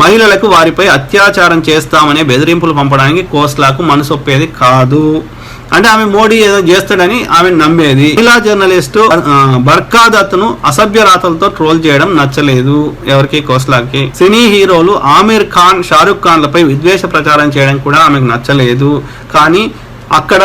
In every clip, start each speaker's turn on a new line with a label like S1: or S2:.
S1: మహిళలకు వారిపై అత్యాచారం చేస్తామనే బెదిరింపులు పంపడానికి కోస్లాకు మనసొప్పేది కాదు. అంటే ఆమె మోడీ ఏదో చేస్తాడని ఆమె నమ్మేది. మహిళా జర్నలిస్ట్ బర్కాదత్ను అసభ్యరాతలతో అసభ్య రాతలతో ట్రోల్ చేయడం నచ్చలేదు ఎవరికి? కోస్లాకి. సినీ హీరోలు ఆమీర్ ఖాన్ షారుఖ్ ఖాన్లపై విద్వేష ప్రచారం చేయడం కూడా ఆమెకు నచ్చలేదు. కానీ అక్కడ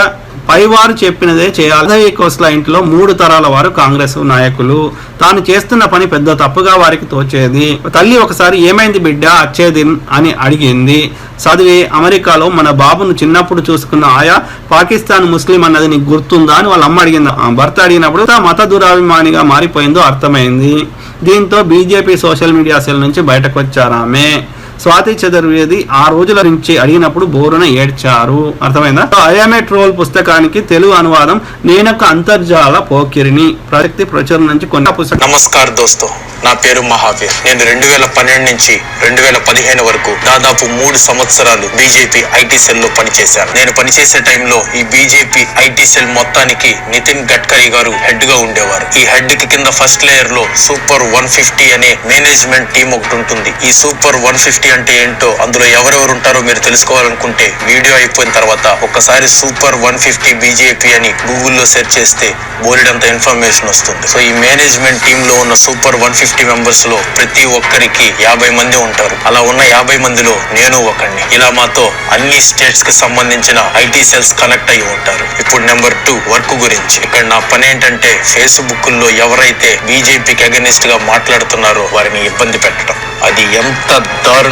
S1: పైవారు చెప్పినదే చేయాలి. అదే కోస్లా ఇంట్లో మూడు తరాల వారు కాంగ్రెస్ నాయకులు. తాను చేస్తున్న పని పెద్ద తప్పుగా వారికి తోచేది. తల్లి ఒకసారి ఏమైంది బిడ్డ? అచ్చేది అని అడిగింది. చదివి అమెరికాలో మన బాబును చిన్నప్పుడు చూసుకున్న ఆయా పాకిస్తాన్ ముస్లిం అన్నది నీకు గుర్తుందా అని వాళ్ళ అమ్మ అడిగింది. భర్త అడిగినప్పుడు "తా మత దురాభిమానిగా మారిపోయిందో అర్థమైంది. దీంతో బీజేపీ సోషల్ మీడియా సెల్ నుంచి బయటకు వచ్చారు ఆమె. స్వాతి చతుర్వేది ఆ రోజుల నుంచి అడిగినప్పుడు బోరున ఏడ్చారు. అర్థమైందా? ఐఎంఏ ట్రోల్ పుస్తకానికి తెలుగు అనువాదం నేనొక అంతర్జాల పోకిరిని. ప్రసక్తి ప్రచురణ నుంచి కొన్ని పుస్తకం
S2: నమస్కార్ దోస్తో. నా పేరు మహావీర్. నేను రెండు వేల పన్నెండు నుంచి రెండు వేల పదిహేను వరకు దాదాపు మూడు సంవత్సరాలు బీజేపీ ఐటీ సెల్లో పనిచేశాను నేను పనిచేసే టైంలో ఈ బీజేపీ ఐటీ సెల్ మొత్తానికి నితిన్ గడ్కరీ గారు హెడ్గా ఉండేవారు. ఈ హెడ్కి కింద ఫస్ట్ లేయర్లో సూపర్ వన్ ఫిఫ్టీ అనే మేనేజ్మెంట్ టీం ఒకటి ఉంటుంది. ఈ సూపర్ వన్ ఫిఫ్టీ అంటే ఏంటో అందులో ఎవరెవరు ఉంటారో మీరు తెలుసుకోవాలనుకుంటే వీడియో అయిపోయిన తర్వాత ఒక్కసారి సూపర్ వన్ ఫిఫ్టీ బీజేపీ అని గూగుల్లో సెర్చ్ చేస్తే బోలెడంత ఇన్ఫర్మేషన్ వస్తుంది. సో ఈ మేనేజ్మెంట్ టీమ్లో ఉన్న సూపర్ వన్ ఫిఫ్టీ మెంబర్స్లో ప్రతి ఒక్కరికి యాభై మంది ఉంటారు. అలా ఉన్న యాభై మందిలో నేను ఒకడిని ఇలా మాతో అన్ని స్టేట్స్కి సంబంధించిన ఐటీ సెల్స్ కనెక్ట్ అయి ఉంటారు. ఇప్పుడు నెంబర్ టూ వర్క్ గురించి. ఇక్కడ నా పని ఏంటంటే ఫేస్బుక్లో ఎవరైతే బీజేపీకి అగెనిస్ట్గా మాట్లాడుతున్నారో వారిని ఇబ్బంది పెట్టడం. అది ఎంత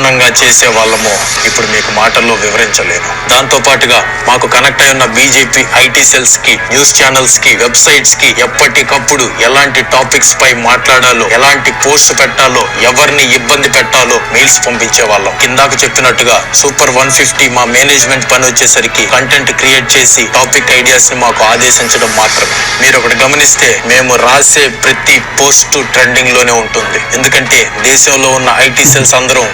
S2: దారుణంగా చేసే వాళ్ళము ఇప్పుడు మీకు మాటల్లో వివరించలేను దాంతో పాటుగా మాకు కనెక్ట్ అయి ఉన్న బీజేపీ ఐటీ సెల్స్కి న్యూస్ ఛానల్స్కి వెబ్సైట్స్కి ఎప్పటికప్పుడు ఎలాంటి టాపిక్స్ పై మాట్లాడాలో ఎలాంటి పోస్ట్ పెట్టాలో ఎవరిని ఇబ్బంది పెట్టాలో మెయిల్స్ పంపించే వాళ్ళం కిందాక చెప్పినట్టుగా సూపర్ వన్ ఫిఫ్టీ మా మేనేజ్మెంట్ పని వచ్చేసరికి కంటెంట్ క్రియేట్ చేసి టాపిక్ ఐడియాస్ని మాకు ఆదేశించడం మాత్రమే మీరు ఒకటి గమనిస్తే మేము రాసే ప్రతి పోస్ట్ ట్రెండింగ్లోనే ఉంటుంది. ఎందుకంటే దేశంలో ఉన్న ఐటీ సెల్స్ అందరం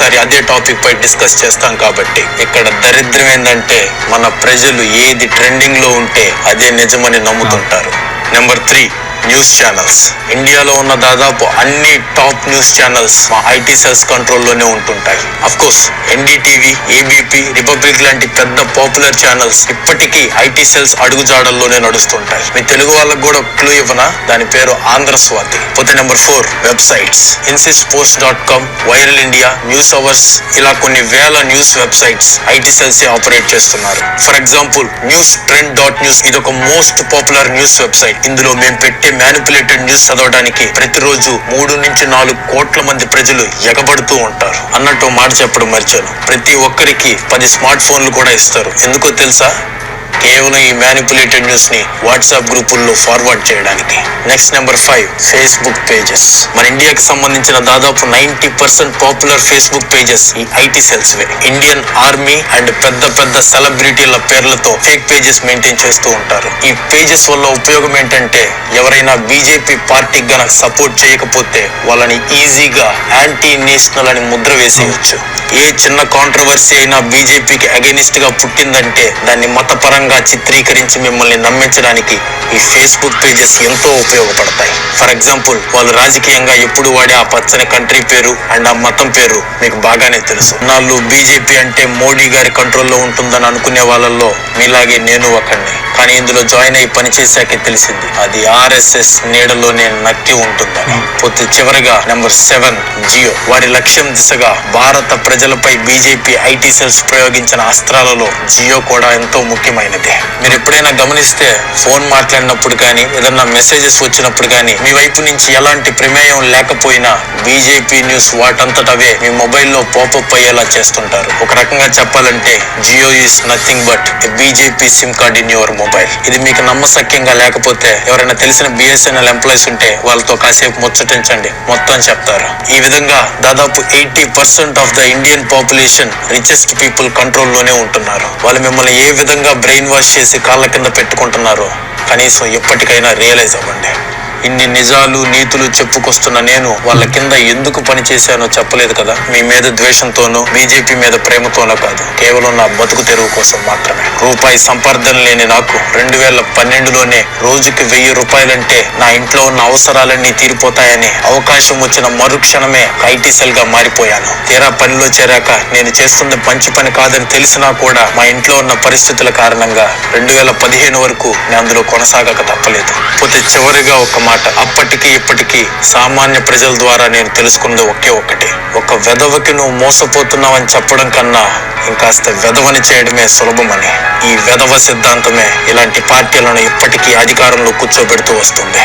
S2: ఒకేసారి అదే టాపిక్ పై డిస్కస్ చేస్తాం కాబట్టి ఇక్కడ దరిద్రం ఏంటంటే మన ప్రజలు ఏది ట్రెండింగ్లో ఉంటే అదే నిజమని నమ్ముతుంటారు. Number three news channels. ఇండియాలో ఉన్న దాదాపు అన్ని టాప్ న్యూస్ ఛానల్స్ మా ఐటీ సెల్స్ కంట్రోల్లోనే ఉంటుంటాయి. Of course NDTV ABP Republic లాంటి పెద్ద పాపులర్ ఛానల్స్ ఇప్పటికీ ఐటీ సెల్స్ అడుగుజాడల్లోనే నడుస్తుంటాయి. మీ తెలుగు వాళ్ళకు కూడా క్లూ ఇవ్వనా? దాని పేరు ఆంధ్ర స్వాతి. పోతే number four websites. ఇన్సిస్ post dot com viral India news hours ఇలా కొన్ని వేల news websites IT cells operate చేస్తున్నారు. For example news trend dot news ఇది ఒక మోస్ట్ పాపులర్ న్యూస్ వెబ్సైట్ ఇందులో మేము పెట్టే మ్యానిపులేటెడ్ న్యూస్ చదవడానికి ప్రతిరోజు మూడు నుంచి నాలుగు కోట్ల మంది ప్రజలు ఎగబడుతూ ఉంటారు. అన్నట్టు మాట చెప్పడం మర్చాను. ప్రతి ఒక్కరికి పది స్మార్ట్ ఫోన్లు కూడా ఇస్తారు. ఎందుకో తెలుసా? కేవలం ఈ మ్యానిపులేటెడ్ న్యూస్ని వాట్సాప్ గ్రూపుల్లో ఫార్వర్డ్ చేయడానికి. Next number five Facebook pages మన ఇండియాకి సంబంధించిన దాదాపు ninety percent popular Facebook pages ఈ ఐటీ సెల్స్ వే. ఇండియన్ ఆర్మీ అండ్ పెద్ద పెద్ద సెలబ్రిటీల పేర్లతో ఫేక్ పేజెస్ మెయింటైన్ చేస్తూ ఉంటారు. ఈ పేజెస్ వల్ల ఉపయోగం ఏంటంటే ఎవరైనా బీజేపీ పార్టీకి గనక సపోర్ట్ చేయకపోతే వాళ్ళని ఈజీగా యాంటీ నేషనల్ అని ముద్ర వేసేయచ్చు. ఏ చిన్న కాంట్రవర్సీ అయినా బీజేపీకి అగెనిస్ట్గా పుట్టిందంటే దాన్ని మతపరంగా చిత్రీకరించి మిమ్మల్ని నమ్మించడానికి ఈ ఫేస్బుక్ పేజెస్ ఎంతో ఉపయోగపడతాయి. ఫర్ ఎగ్జాంపుల్ వాళ్ళు రాజకీయంగా ఎప్పుడు వాడే ఆ పచ్చని కంట్రీ పేరు అండ్ ఆ మతం పేరు మీకు బాగానే తెలుసు. నాళ్ళు బీజేపీ అంటే మోడీ గారి కంట్రోల్లో ఉంటుందని అనుకునే వాళ్ళల్లో మీలాగే నేను ఒకడిని కానీ ఇందులో జాయిన్ అయ్యి పనిచేశాకే తెలిసింది. అది ఆర్ఎస్ఎస్ నీడలోనే నక్కి ఉంటుందని. పోతే చివరిగా నెంబర్ సెవెన్ జియో. వారి లక్ష్యం దిశగా భారత ప్రజలపై బీజేపీ ఐటీ సెల్స్ ప్రయోగించిన అస్త్రాలలో జియో కూడా ఎంతో ముఖ్యమైనది. మీరు ఎప్పుడైనా గమనిస్తే ఫోన్ మాట్లాడినప్పుడు కానీ ఏదన్నా మెసేజెస్ వచ్చినప్పుడు కానీ మీ వైపు నుంచి ఎలాంటి ప్రమేయం లేకపోయినా బీజేపీ న్యూస్ వాటంతటవే మీ మొబైల్లో పాపప్ అయ్యేలా చేస్తుంటారు. ఒక రకంగా చెప్పాలంటే Jio is nothing but BJP SIM card in your mobile ఇది మీకు నమ్మసక్యంగా లేకపోతే ఎవరైనా తెలిసిన బిఎస్ఎన్ఎల్ ఎంప్లాయీస్ ఉంటే వాళ్ళతో కాసేపు ముచ్చటించండి. మొత్తం చెప్తారు. ఈ విధంగా దాదాపు eighty percent of the Indian population richest people కంట్రోల్లోనే ఉంటున్నారు. వాళ్ళు మిమ్మల్ని ఏ విధంగా బ్రెయిన్ వాష్ చేసి కాళ్ళ కింద పెట్టుకుంటున్నారో. కనీసం ఎప్పటికైనా రియలైజ్ అవ్వండి. ఇన్ని నిజాలు నీతులు చెప్పుకొస్తున్న నేను వాళ్ళ కింద ఎందుకు పని చేశానో చెప్పలేదు కదా. మీ మీద ద్వేషంతోనో బీజేపీ మీద ప్రేమతోనో కాదు. కేవలం నా బతుకు తెరువు కోసం మాత్రమే. రూపాయి సంపాదన లేని నాకు రెండు వేల పన్నెండులోనే రోజుకి వెయ్యి రూపాయలంటే నా ఇంట్లో ఉన్న అవసరాలన్నీ తీరిపోతాయని అవకాశం వచ్చిన మరుక్షణమే ఐటీ సెల్గా మారిపోయాను. తీరా పనిలో చేరాక నేను చేస్తున్న మంచి పని కాదని తెలిసినా కూడా మా ఇంట్లో ఉన్న పరిస్థితుల కారణంగా రెండు వేల పదిహేను వరకు నేను అందులో కొనసాగక తప్పలేదు. పోతే చివరిగా ఒక మాట. అప్పటికి ఇప్పటికీ సామాన్య ప్రజల ద్వారా నేను తెలుసుకున్నది ఒకే ఒక్కటి. ఒక వెధవకి నువ్వు మోసపోతున్నావని చెప్పడం కన్నా ఇంకాస్త వెధవని చేయడమే సులభమని. ఈ వెధవ సిద్ధాంతమే ఇలాంటి పార్టీలను ఇప్పటికీ అధికారంలో కూర్చోబెడుతూ వస్తుంది.